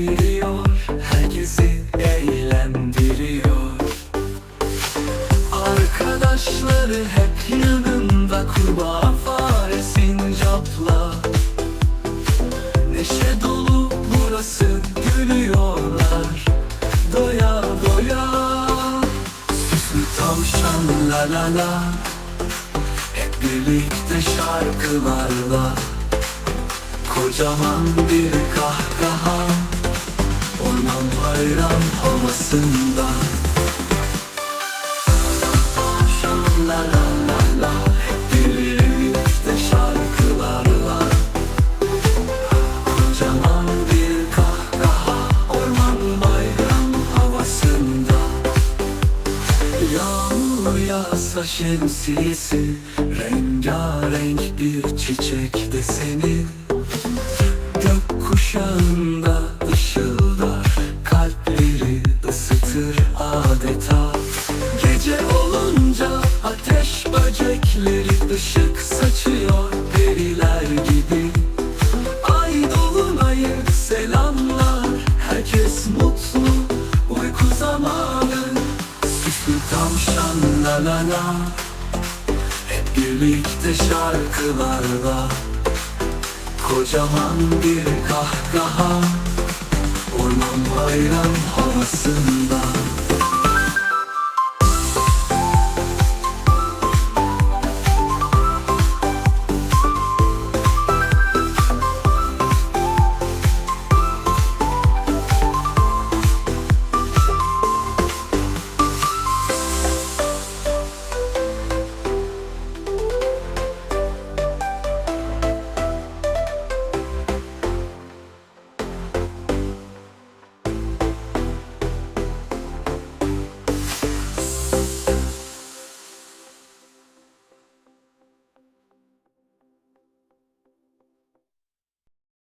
getiriyor Herkesi eğlendiriyor. Arkadaşları hep yanında Kurbağa fare sincapla. Neşe dolu burası gülüyorlar Doya doya. Süslü tavşan la la la. Hep birlikte şarkılarla. Kocaman bir kahkaha. Orman bayram havasında. La la la la birlikte bir kahkaha Orman bayram havasında Yağmur yağsa şemsiyesi Rengarenk bir çiçek deseni Gökkuşağında ışıldar böcekleri ışık saçıyor periler gibi. Ay dolunayı selamlar. Herkes mutlu uyku zamanı. Süslü tavşan la la la. Hep birlikte şarkılarla. Kocaman bir kahkaha. Orman bayram havasında